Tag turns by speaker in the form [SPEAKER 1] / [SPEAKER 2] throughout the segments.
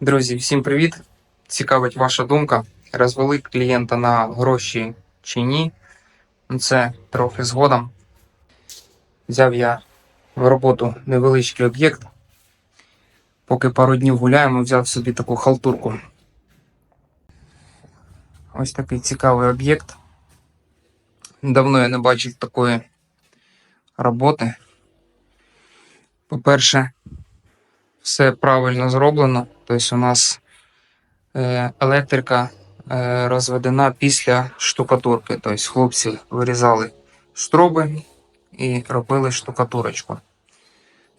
[SPEAKER 1] Друзі, всім привіт! Цікавить ваша думка. Розвели клієнта на гроші чи ні? Це трохи згодом. Взяв я в роботу невеличкий об'єкт. Поки пару днів гуляємо, взяв собі таку халтурку. Ось такий цікавий об'єкт. Давно я не бачив такої роботи. По-перше, все правильно зроблено. Тобто у нас е, електрика е, розведена після штукатурки. Тобто хлопці вирізали штроби і робили штукатурочку.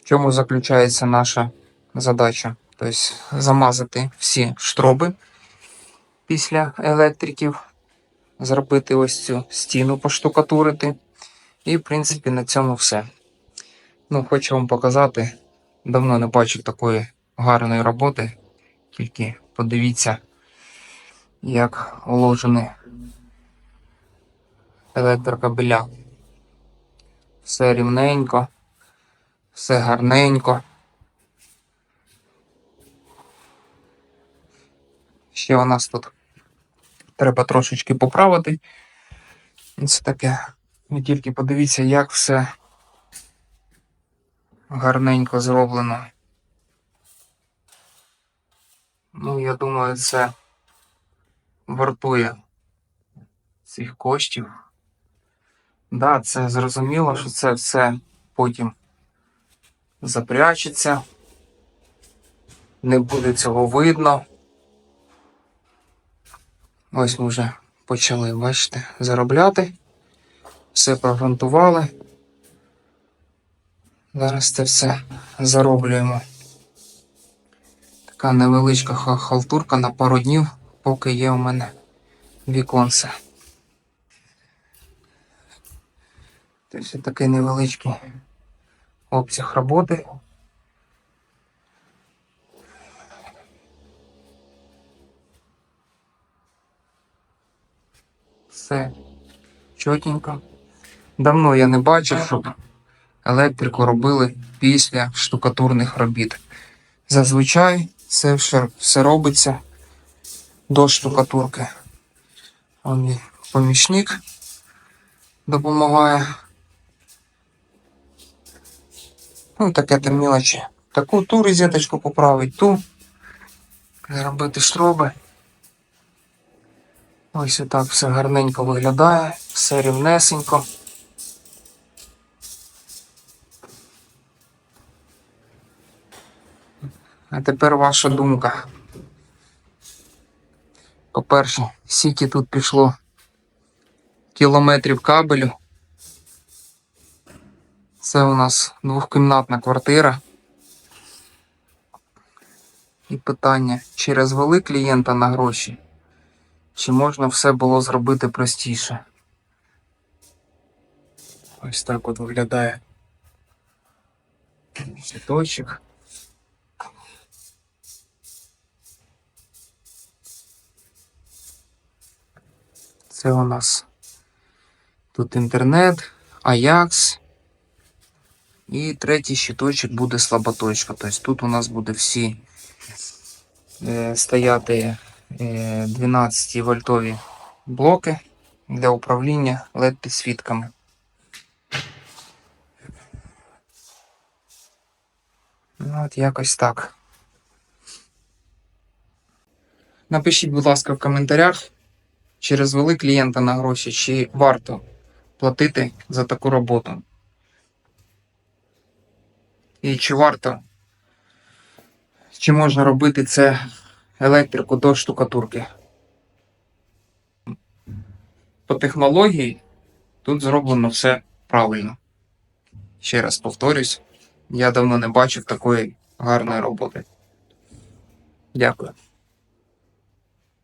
[SPEAKER 1] В чому заключається наша задача? Тобто замазати всі штроби після електриків, зробити ось цю стіну поштукатурити. І, в принципі, на цьому все. Ну, хочу вам показати. Давно не бачив такої гарної роботи. Тільки подивіться, як уложені електрокабеля. Все рівненько, все гарненько. Ще у нас тут треба трошечки поправити. Це таке. Ви тільки подивіться, як все гарненько зроблено. Ну, я думаю, це вартує цих коштів. Да, це зрозуміло, що це все потім запрячеться. Не буде цього видно. Ось ми вже почали, бачите, заробляти. Все прогрунтували. Зараз це все зароблюємо. Така невеличка ха- халтурка на пару днів, поки є у мене віконце. Тобто такий невеличкий обсяг роботи. Все чотенько. Давно я не бачив, щоб електрику робили після штукатурних робіт. Зазвичай це все, робиться до штукатурки. Он мій помічник допомагає. Ну, таке там мілочі. Таку ту розеточку поправить, ту. Зробити штроби. Ось отак все гарненько виглядає, все рівнесенько. А тепер ваша думка. По-перше, скільки тут пішло кілометрів кабелю. Це у нас двохкімнатна квартира. І питання, чи розвели клієнта на гроші, чи можна все було зробити простіше? Ось так от виглядає щиточок. Це у нас тут інтернет, Ajax. І третій щиточок буде слаботочка. Тобто тут у нас буде всі е, стояти е, 12 вольтові блоки для управління LED підсвітками. Ну, от якось так. Напишіть, будь ласка, в коментарях, чи розвели клієнта на гроші, чи варто платити за таку роботу. І чи варто, чи можна робити це електрику до штукатурки. По технології тут зроблено все правильно. Ще раз повторюсь, я давно не бачив такої гарної роботи. Дякую.